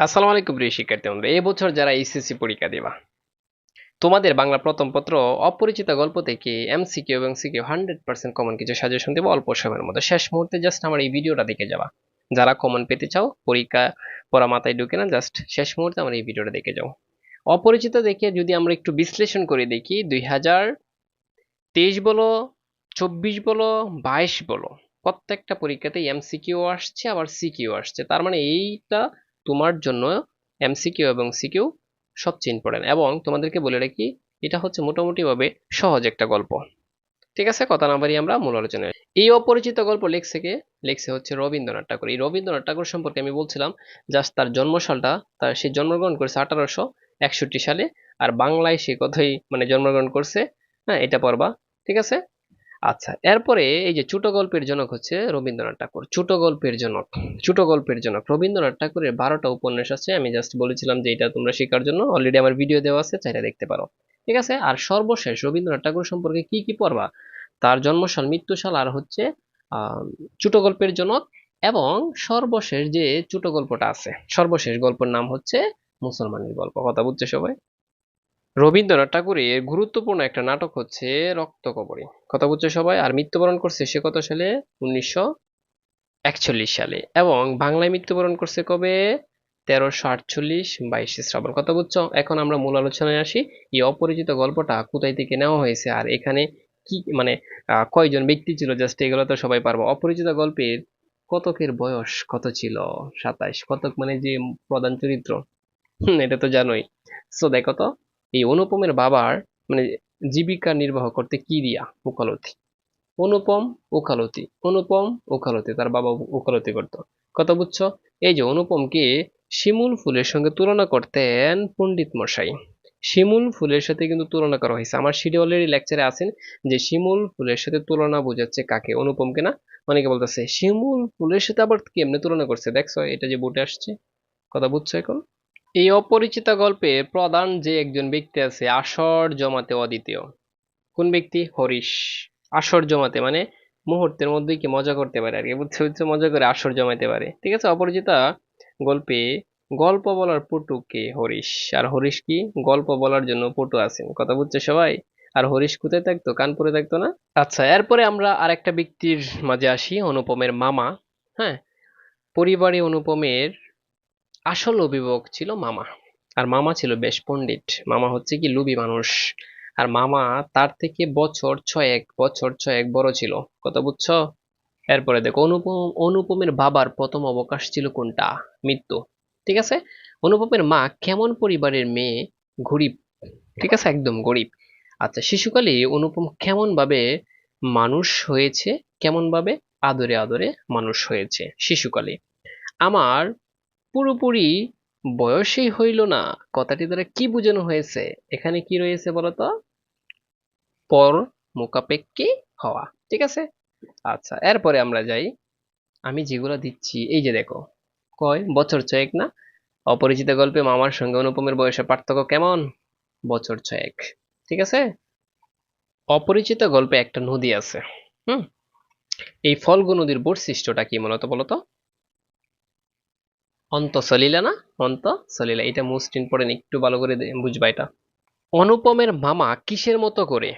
আসসালামু আলাইকুম প্রিয় শিক্ষার্থী বন্ধু এই বছর যারা এইচএসসি পরীক্ষা দিবা, তোমাদের বাংলা প্রথম পত্র, অপরিচিত গল্প থেকে এমসিকিউ এবং সিকিউ হান্ড্রেড পার্সেন্ট কমন কিছু সাজেশন দেবো অল্প সময়ের মধ্যে। শেষ মুহূর্তে জাস্ট আমার এই ভিডিওটা দেখে যাবা। যারা কমন পেতে চাও, পরীক্ষা পড়া মাথায় ঢুকে না জাস্ট শেষ মুহূর্তে আমার এই ভিডিওটা দেখে যাও। অপরিচিত দেখে যদি আমরা একটু বিশ্লেষণ করে দেখি, দুই হাজার তেইশ বলো, চব্বিশ বলো, বাইশ বলো, প্রত্যেকটা পরীক্ষাতে এমসিকিউ আসছে, আবার সিকিউ আসছে। তার মানে এইটা তোমার জন্য এমসিকিউ এবং সিকিউ সবচেয়ে ইম্পর্টেন্ট এবং তোমাদেরকে বলে রাখি, এটা হচ্ছে মোটামুটিভাবে সহজ একটা গল্প। ঠিক আছে? কথা না আমরা মূল আলোচনায় এই অপরিচিত গল্প লেখছে কে? লেখছে হচ্ছে রবীন্দ্রনাথ ঠাকুর। এই রবীন্দ্রনাথ ঠাকুর সম্পর্কে আমি বলছিলাম, জাস্ট তার জন্মসালটা, তার সে জন্মগ্রহণ করেছে আঠারোশো একষট্টি সালে, আর বাংলায় সে কথাই মানে জন্মগ্রহণ করছে হ্যাঁ এটা পড়বা। ঠিক আছে? আচ্ছা এরপরে এই যে ছোট গল্পের জনক হচ্ছে রবীন্দ্রনাথ ঠাকুর। ছোট গল্পের জনক, ছোট গল্পের জনক। রবীন্দ্রনাথ ঠাকুরের বারোটা উপন্যাস আছে, আমি জাস্ট বলেছিলাম যে এটা তোমরা শেখার জন্য। অলরেডি আমার ভিডিও দেওয়া আছে, চাইলে দেখতে পারো। ঠিক আছে? আর সর্বশেষ রবীন্দ্রনাথ ঠাকুর সম্পর্কে কি কি পড়বা? তার জন্মসাল, মৃত্যুসাল আর হচ্ছে ছোট গল্পের জনক এবং সর্বশেষ যে ছোট গল্পটা আছে, সর্বশেষ গল্পের নাম হচ্ছে মুসলমানের গল্প। কথা বুঝছে সবাই? রবীন্দ্রনাথ ঠাকুরের গুরুত্বপূর্ণ একটা নাটক হচ্ছে রক্তকবরী। কথা বুঝছে সবাই? আর মৃত্যুবরণ করছে সে কত সালে? উনিশশো একচল্লিশ সালে। এবং বাংলায় মৃত্যুবরণ করছে কবে? তেরোশো আটচল্লিশ বাইশে শ্রাবণ। কথা বুঝছ? এখন আমরা মূল আলোচনায় আসি। এই অপরিচিত গল্পটা কোথায় থেকে নেওয়া হয়েছে? আর এখানে কি মানে কয়জন ব্যক্তি ছিল? জাস্ট এগুলো তো সবাই পারব। অপরিচিত গল্পের কতকের বয়স? কত ছিল? সাতাইশ। কতক মানে যে প্রধান চরিত্র? এটা তো জানোই। সো দেখো তো। এই অনুপমের বাবার মানে জীবিকা নির্বাহ করতে কি দিয়া? ওকালতি। অনুপম ওকালতি। অনুপম, ওকালতি। তার বাবা ওকালতি করতো। কথা বুঝছ? এই যে অনুপমকে শিমুল ফুলের সঙ্গে তুলনা করতেন পণ্ডিত মশাই। শিমুল ফুলের সাথে কিন্তু তুলনা করা হয়েছে। আমার সিডি অলরেডি লেকচারে আছেন যে শিমুল ফুলের সাথে তুলনা বোঝাচ্ছে কাকে? অনুপমকে না? অনেকে বলতেছে, শিমুল ফুলের সাথে আবার কেমনে তুলনা করছে? দেখছ, এটা যে বোটে আসছে। কথা বুঝছ এখন? এই অপরিচিত গল্পে প্রধান যে একজন ব্যক্তি আছে, আসর জমাতে অদ্বিতীয়। কোন ব্যক্তি? হরিশ। আসর জমাতে মানে মুহূর্তের মধ্যেই কি মজা করতে পারে আর কি, বুঝতে বুঝতে মজা করে আসর জমাতে পারে। ঠিক আছে, অপরিচিতা গল্পে গল্প বলার পটু কে? হরিশ। আর হরিশ কি? গল্প বলার জন্য পটু আছেন। কথা বুঝছে সবাই? আর হরিশ কোথায় থাকতো? কানপুরে থাকতো না? আচ্ছা এরপরে আমরা আরেকটা ব্যক্তির মাঝে আসি, অনুপমের মামা। হ্যাঁ পরিবারে অনুপমের আসল অভিভাবক ছিল মামা। আর মামা ছিল বেশ পণ্ডিত। মামা হচ্ছে কি লুবি মানুষ। আর মামা তার থেকে বছর ছয়েক বছর ছয়েক বড় ছিল। কথা বুঝছ? এরপরে দেখো, অনুপম, অনুপমের বাবার প্রথম অবকাশ ছিল কোনটা? মৃত্যু। ঠিক আছে? অনুপমের মা কেমন পরিবারের মেয়ে? গরিব। ঠিক আছে? একদম গরিব। আচ্ছা শিশুকালে অনুপম কেমন ভাবে মানুষ হয়েছে? কেমন ভাবে আদরে আদরে মানুষ হয়েছে শিশুকালে। আমার পুরোপুরি বয়সেই হইল না। কথাটি দ্বারা কি বোঝানো হয়েছে? এখানে কি রয়েছে বলতো? পর মোকাপেক্ষী হওয়া। ঠিক আছে? আচ্ছা এরপরে আমরা যাই। আমি যেগুলো দিচ্ছি, এই যে দেখো। কয়? বছর ছয়েক না? অপরিচিত গল্পে মামার সঙ্গে অনুপমের বয়সের পার্থক্য কেমন? বছর ছয়েক। ঠিক আছে? অপরিচিত গল্পে একটা নদী আছে। হুম? এই ফল্গু নদীর বৈশিষ্ট্যটা কি মূলত বলতো? অন্ত সলিলা না, অন্ত সলিলা এটা মোস্ট ইম্পর্টেন্ট একটু ভালো করে বুঝবা এটা। অনুপমের মামা কিসের মতো করে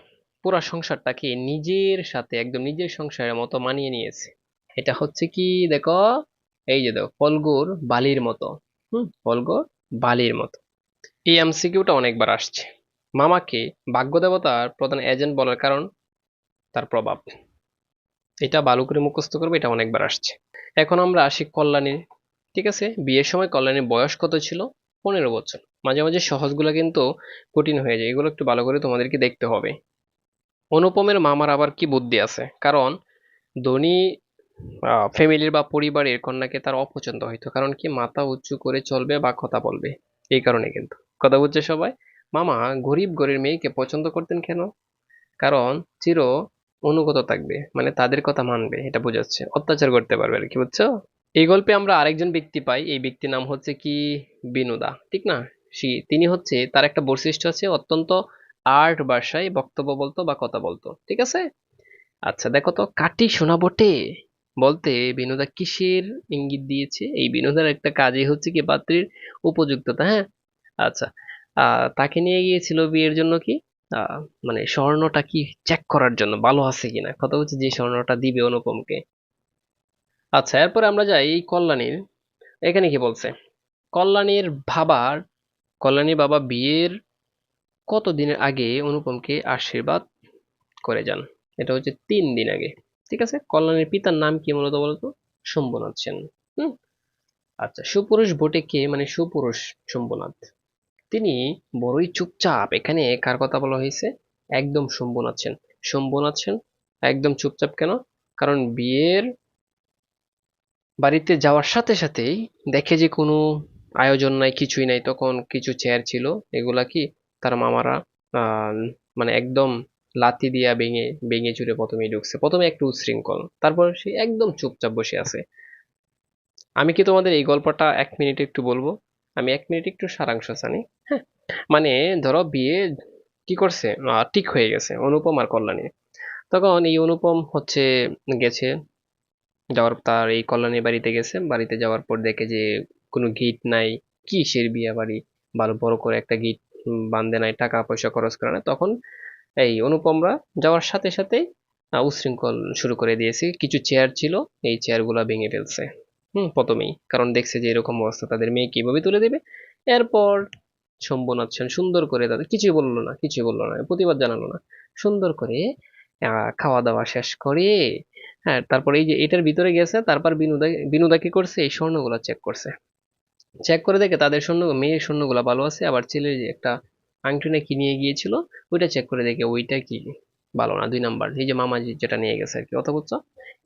পুরা সংসারটাকে নিজের সাথে, একদম নিজের সংসারের মতো মানিয়ে নিয়েছে? এটা হচ্ছে কি, দেখো, এই যে দেখো ফলগুর বালির মতো। হুম ফলগুর বালির মতো। এই এমসিকিউটা অনেকবার আসছে। মামাকে ভাগ্য দেবতার প্রধান এজেন্ট বলার কারণ তার প্রভাব। এটা ভালো করে মুখস্থ করবে, এটা অনেকবার আসছে। এখন আমরা আসি কল্যাণীর ঠিক আছে, বিয়ের সময় কল্যাণীর বয়স কত ছিল? পনেরো বছর। মাঝে মাঝে সহজগুলো কিন্তু কঠিন হয়ে যায়, এগুলো একটু ভালো করে তোমাদেরকে দেখতে হবে। অনুপমের মামার আবার কি বুদ্ধি আছে? কারণ ধনী ফ্যামিলির বা পরিবারের কন্যাকে তার অপছন্দ হইতো কারণ কি? মাথা উঁচু করে চলবে বা কথা বলবে। এই কারণে কিন্তু। কথা বুঝছে সবাই? মামা, গরিব গরিব মেয়েকে পছন্দ করতেন কেন? কারণ চির অনুগত থাকবে মানে তাদের কথা মানবে, এটা বোঝাচ্ছে। অত্যাচার করতে পারবে আর কি, বুঝছ? এই গল্পে আমরা আরেকজন ব্যক্তি পাই। এই ব্যক্তির নাম হচ্ছে কি? বিনোদা, ঠিক না? সে, তিনি হচ্ছে, তার একটা বৈশিষ্ট্য আছে, অত্যন্ত আর্ট ভাষায় বক্তব্য বলতো বা কথা বলতো, ঠিক আছে? আচ্ছা দেখো তো, কাটি শোনা বটে। বলতে বিনোদা কিসের ইঙ্গিত দিয়েছে? এই বিনোদার একটা কাজই হচ্ছে কি, পাত্রীর উপযুক্ততা হ্যাঁ? আচ্ছা তাকে নিয়ে গিয়েছিল বিয়ের জন্য কি? মানে স্বর্ণটা কি চেক করার জন্য, ভালো আছে কিনা? কথা হচ্ছে যে স্বর্ণটা দিবে অনুপমকে। আচ্ছা এরপরে আমরা যাই এই কল্যাণীর। এখানে কি বলছে? কল্যাণীর বাবার কল্যাণীর বাবা বিয়ের কত দিনের আগে অনুপমকে আশীর্বাদ করে যান? এটা হচ্ছে তিন দিন আগে, ঠিক আছে? কল্যাণীর পিতার নাম কি মূলত বলতো? শম্ভুনাথ সেন, হুম? আচ্ছা সুপুরুষ ভোটে কে? মানে সুপুরুষ শম্ভুনাথ। তিনি বড়ই চুপচাপ, এখানে কার কথা বলা হয়েছে? একদম শম্ভুনাথ সেন। শম্ভুনাথ সেন একদম চুপচাপ কেন? কারণ বিয়ের বাড়িতে যাওয়ার সাথে সাথেই দেখে যে কোনো আয়োজন নাই, কিছুই নাই, তখন কিছু চেয়ার ছিল, এগুলা কি তার মামারা মানে একদম লাতি দিয়া ভেঙে ভেঙে চুরে প্রথমেই ঢুকছে। প্রথমে একটু উচ্ছৃঙ্খল, তারপর সে একদম চুপচাপ বসে আছে। আমি কি তোমাদের এই গল্পটা এক মিনিটে একটু বলব? আমি এক মিনিট একটু সারাংশ জানি। হ্যাঁ মানে ধরো বিয়ে কি করছে? ঠিক হয়ে গেছে, অনুপম আর কল্যাণী। তখন এই অনুপম হচ্ছে গেছে যাওয়ার তার এই কল্যাণী বাড়িতে গেছে। বাড়িতে যাওয়ার পর দেখে যে কোনো গিট নাই। কিসের বিয়ে বাড়ি? ভালো বড় করে একটা গিট বান্ধে নাই টাকা পয়সা খরচ করে না তখন এই অনুপমরা যাওয়ার সাথে সাথেই আহ, উচ্ছৃঙ্খল শুরু করে দিয়েছে। কিছু চেয়ার ছিল এই চেয়ারগুলো ভেঙে ফেলছে। হুম প্রথমেই। কারণ দেখছে যে এরকম অবস্থা তাদের মেয়ে কীভাবে তুলে দেবে? এরপর শম্ভুনাথ সেন সুন্দর করে তাদের কিছুই বলল না কিছুই বলল না প্রতিবাদ জানালো না। সুন্দর করে খাওয়া দাওয়া শেষ করে হ্যাঁ তারপর এই যে এটার ভিতরে গেছে, তারপর বিনোদা বিনোদা কি করছে, এই স্বর্ণগুলো চেক করছে। চেক করে দেখে তাদের স্বর্ণ, মেয়ের স্বর্ণগুলো ভালো আছে, আবার ছেলের যে একটা আংটি না নিয়ে গিয়েছিল, ওইটা চেক করে দেখে, ওইটা কি ভালো না, দুই নাম্বার। এই যে মামাজি যেটা নিয়ে গেছে আর কি অত বুঝছ?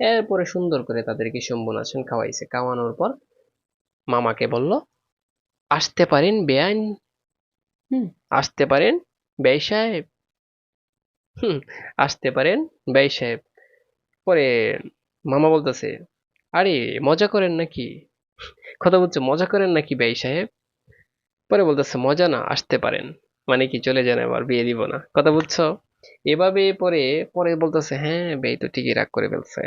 এরপরে সুন্দর করে তাদেরকে শম্ভুনাথন খাওয়াইছে। খাওয়ানোর পর মামাকে বলল, আসতে পারেন বেআইন, হুম, আসতে পারেন বেই সাহেব, হুম, আসতে পারেন বেই সাহেব। পরে মামা বলতেছে, আরে, মজা করেন নাকি? কথা বলছে, মজা করেন নাকি বেই সাহেব? পরে বলতেছে, মজা না, আসতে পারেন। মানে কি, চলে যান এবার, বিয়ে দিব না। কথা বুঝছ এভাবে পরে পরে বলতেছে হ্যাঁ বেই তো ঠিকই রাগ করে ফেলছে।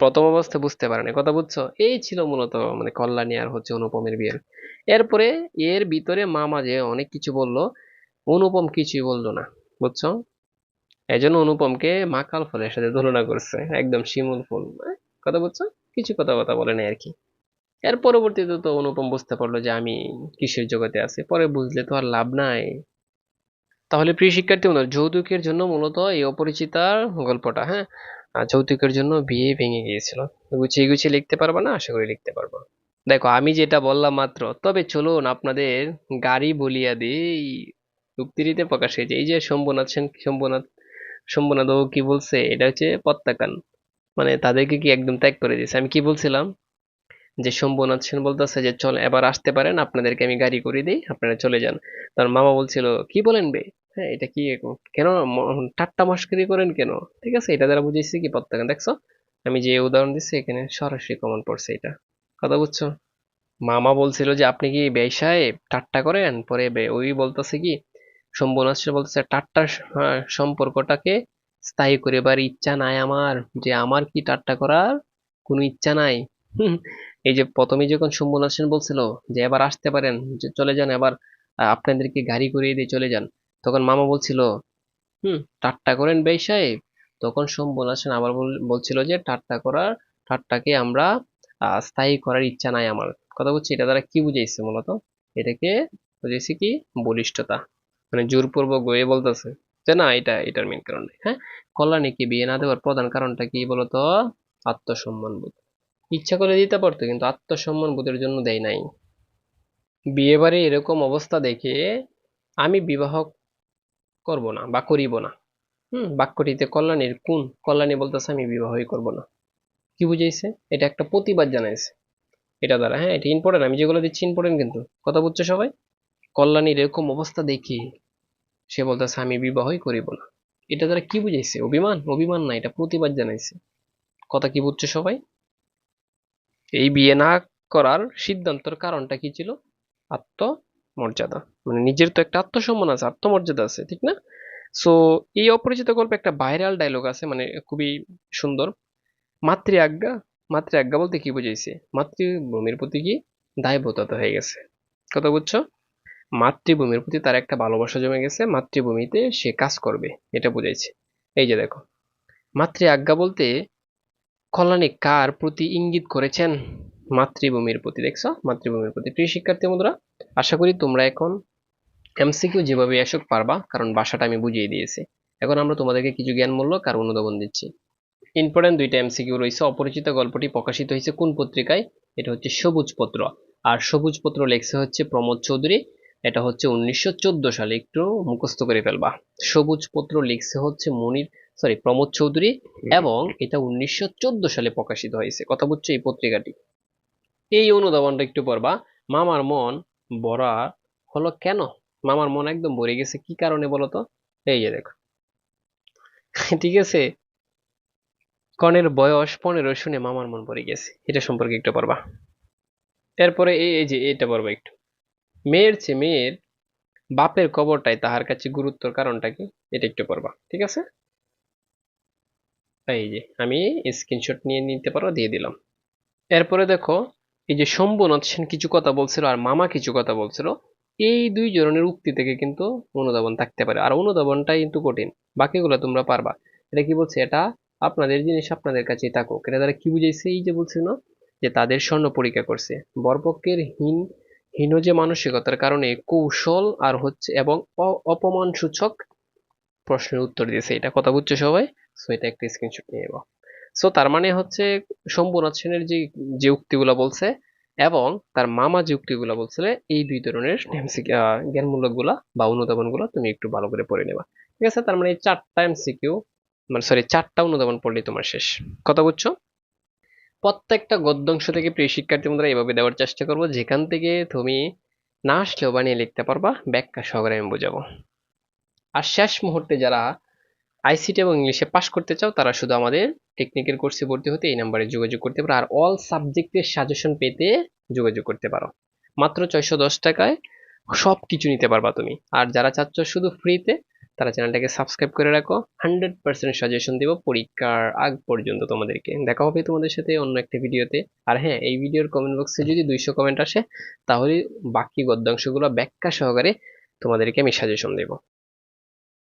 প্রথম অবস্থা বুঝতে পারেনি। কথা বুঝছ এই ছিল মূলত মানে কল্যাণী আর হচ্ছে অনুপমের বিয়ের। এরপরে এর ভিতরে মামা যে অনেক কিছু বলল, অনুপম কিছুই বলল না। বুঝছ? এই জন্য অনুপমকে মাকাল ফলের সাথে তুলনা করছে। একদম শিমুল ফুল। কথা বুঝছ কিছু কথা কথা বলে নাই আর কি। এর পরবর্তীতে তো অনুপম বুঝতে পারল যে আমি কিসের জগতে আছি। পরে বুঝলে তো আর লাভ নাই। তাহলে প্রিয় শিক্ষার্থী বন্ধুরা, যৌতুকের জন্য মূলত এই অপরিচিতার গল্পটা হ্যাঁ যৌতুকের জন্য বিয়ে ভেঙে গিয়েছিল। গুছিয়ে গুছিয়ে লিখতে পারবা না? আশা করি লিখতে পারব। দেখো, আমি যেটা বললাম মাত্র, তবে চলুন আপনাদের গাড়ি বলিয়া দিই। উক্তিটিতে প্রকাশ হয়েছে, এই যে শম্ভুনাথ সেন, শম্ভুনাথ বাবু কি বলছে? এটা হচ্ছে প্রত্যাখ্যান। মানে তাদেরকে কি একদম ত্যাগ করে দিয়েছে? আমি কি বলছিলাম? যে শম্ভুনাথ সেন বলতেছে যে, চল, এবার আসতে পারেন, আপনাদেরকে আমি গাড়ি করে দিই, আপনারা চলে যান। তার মামা বলছিল, কি বলেন বে? হ্যাঁ এটা কি কেন ঠাট্টা মস্করি করেন কেন? ঠিক আছে, এটা দ্বারা বুঝেছি কি প্রত্যাখ্যান? দেখছ? আমি যে উদাহরণ দিচ্ছি এখানে সরাসরি কমন পড়ছে এটা। কথা বুঝছ? মামা বলছিল যে, আপনি কি ব্যবসায় ঠাট্টা করেন? পরে ওই বলতেছে কি শম্ভুনাথ সেন বলতেছে ঠাট্টার স- হ্যাঁ, সম্পর্কটাকে স্থায়ী করিবার ইচ্ছা নাই আমার যে আমার কি ঠাট্টা করার কোনো ইচ্ছা নাই। এই যে প্রথমে যখন শম্ভুনাথ সেন বলছিল যে এবার আসতে পারেন যে চলে যান এবার আপনাদেরকে গাড়ি করিয়ে দিয়ে চলে যান তখন মামা বলছিল হুম ঠাট্টা করেন বেশ সাহেব তখন শম্ভুনাথ সেন আবার বল- বলছিল যে ঠাট্টা করার ঠাট্টাকে আমরা স্থায়ী করার ইচ্ছা নাই আমার। কথা বলছি এটা দ্বারা কি বুঝাইছে মূলত এটাকে বুঝাইছে কি? বলিষ্ঠতা। মানে জোরপূর্বক গয়ে বলতেছে যে, না, এটা, এটার মেন কারণ নেই। হ্যাঁ? কল্যাণীকে বিয়ে না দেওয়ার প্রধান কারণটা কি বলতো? আত্মসম্মান বোধ। ইচ্ছা করে দিতে পারতো, কিন্তু আত্মসম্মান বোধের জন্য দেয় নাই। বিয়ে বাড়ি এরকম অবস্থা দেখে আমি বিবাহ করব না বা করিব না। হুম? বাক্যটিতে কল্যাণীর কোন কল্যাণী বলতেছে, আমি বিবাহই করব না। কি বুঝাইছে? এটা একটা প্রতিবাদ জানাইছে। এটা দ্বারা হ্যাঁ? এটা ইম্পর্টেন্ট আমি যেগুলো দিচ্ছি ইম্পর্টেন্ট কিন্তু। কথা বুঝছ সবাই? কল্যাণীর এরকম অবস্থা দেখি সে বলতেছে, আমি বিবাহই করিব না। এটা দ্বারা কি বুঝাইছে? অভিমান? অভিমান না, এটা প্রতিবাদ জানাইছে। কথা কি বুঝছে সবাই? এই বিয়ে না করার সিদ্ধান্তর কারণটা কি ছিল? আত্মমর্যাদা। মানে নিজের তো একটা আত্মসম্মান আছে, আত্মমর্যাদা আছে, ঠিক না? সো এই অপরিচিত গল্পে একটা ভাইরাল ডায়লগ আছে মানে খুবই সুন্দর। মাতৃ আজ্ঞা মাতৃ আজ্ঞা বলতে কি বুঝাইছে? মাতৃভূমির প্রতি কি দায়বদ্ধতা হয়ে গেছে। কথা বুঝছ? মাতৃভূমির প্রতি তার একটা ভালোবাসা জমে গেছে, মাতৃভূমিতে সে কাজ করবে, এটা বুঝাইছে। এই যে দেখো, মাতৃ আজ্ঞা বলতে কল্যাণী কার প্রতি ইঙ্গিত করেছেন মাতৃভূমির প্রতি, দেখছ? মাতৃভূমির প্রতি। প্রিয় শিক্ষার্থী বন্ধুরা, আশা করি তোমরা এখন এমসিকিউ যেভাবে আসুক পারবা, কারণ বাসাটা আমি বুঝিয়ে দিয়েছি। এখন আমরা তোমাদেরকে কিছু জ্ঞানমূলক আর অনুধাবন দিচ্ছি। ইম্পর্টেন্ট দুইটা এমসিকিউ রয়েছে। অপরিচিত গল্পটি প্রকাশিত হয়েছে কোন পত্রিকায়? এটা হচ্ছে সবুজ পত্র। আর সবুজ পত্র লেখছে হচ্ছে প্রমোদ চৌধুরী। এটা হচ্ছে উনিশশো চোদ্দ সালে একটু মুখস্থ করে ফেলবা। সবুজ পত্র লিখছে হচ্ছে মনির সরি প্রমোদ চৌধুরী এবং এটা উনিশশো চোদ্দ সালে প্রকাশিত হয়েছে। কথা বুঝছ এই পত্রিকাটি? এই অনুধাবনটা একটু পড়বা। মামার মন ভরা হলো কেন? মামার মন একদম ভরে গেছে কি কারণে বলতো এই যে দেখো। ঠিক আছে? কনের বয়স পনেরো শুনে মামার মন পড়ে গেছে। এটা সম্পর্কে একটু পড়বা। এরপরে এই যে এটা পড়বা একটু। মেয়ের চেয়ে মেয়ের বাপের কবরটাই তাহার কাছে গুরুত্বর কারণটা কি? এটা একটু পড়বা, ঠিক আছে? এই যে, আমি স্ক্রিনশট নিয়ে নিতে পারো, দিয়ে দিলাম। এরপরে দেখো, এই যে শম্ভুনাথ সেন কিছু কথা বলছিল আর মামা কিছু কথা বলছিল, এই দুই ধরনের উক্তি থেকে কিন্তু অনুধাবন থাকতে পারে। আর অনুধাবনটা কিন্তু কঠিন, বাকিগুলো তোমরা পারবা। এটা কি বলছে? এটা আপনাদের জিনিস আপনাদের কাছেই থাকুক। এটা তারা কি বুঝাইছে? এই যে বলছে না, যে তাদের স্বর্ণ পরীক্ষা করছে। বরপক্ষের হীন হীন যে মানসিকতার কারণে কৌশল আর হচ্ছে এবং অপমান সূচক প্রশ্নের উত্তর দিয়েছে। এটা কথা বুঝছ সবাই? সো এটা একটা স্ক্রিনশট নিয়ে নেব। সো তার মানে হচ্ছে শম্ভুনাথ সেনের যে যে উক্তিগুলো বলছে এবং তার মামা যে উক্তিগুলো বলছিল, এই দুই ধরনের জ্ঞানমূলকগুলা বা অনুধাবনগুলো তুমি একটু ভালো করে পড়ে নেবা। ঠিক আছে? তার মানে এই চারটা এমসিকিউ মানে সরি চারটা অনুধাবন পড়লেই তোমার শেষ। কথা বুঝছ? প্রত্যেকটা গদ্যাংশ থেকে প্রিয় শিক্ষার্থী বন্ধুরা এভাবে দেওয়ার চেষ্টা করব। যেখান থেকে তুমি না আসলেও বানিয়ে লিখতে পারবা, ব্যাখ্যা সহকারে আমি বোঝাবো। আর শেষ মুহূর্তে যারা আইসিটি এবং ইংলিশে পাশ করতে চাও, তারা শুধু আমাদের টেকনিকের কোর্সে ভর্তি হতে এই নাম্বারে যোগাযোগ করতে পারো। আর অল সাবজেক্টের সাজেশন পেতে যোগাযোগ করতে পারো। মাত্র ছয়শো দশ টাকায় সব কিছু নিতে পারবা তুমি। আর যারা চাচ্ছ শুধু ফ্রিতে তারা চ্যানেলটাকে সাবস্ক্রাইব করে রাখো। হান্ড্রেড পার্সেন্ট সাজেশন দেবো পরীক্ষার আগ পর্যন্ত তোমাদেরকে। দেখা হবে তোমাদের সাথে অন্য একটা ভিডিওতে। আর হ্যাঁ এই ভিডিওর কমেন্ট বক্সে যদি দুইশো কমেন্ট আসে, তাহলে বাকি গদ্যাংশগুলো ব্যাখ্যা সহকারে তোমাদেরকে আমি সাজেশন দেবো।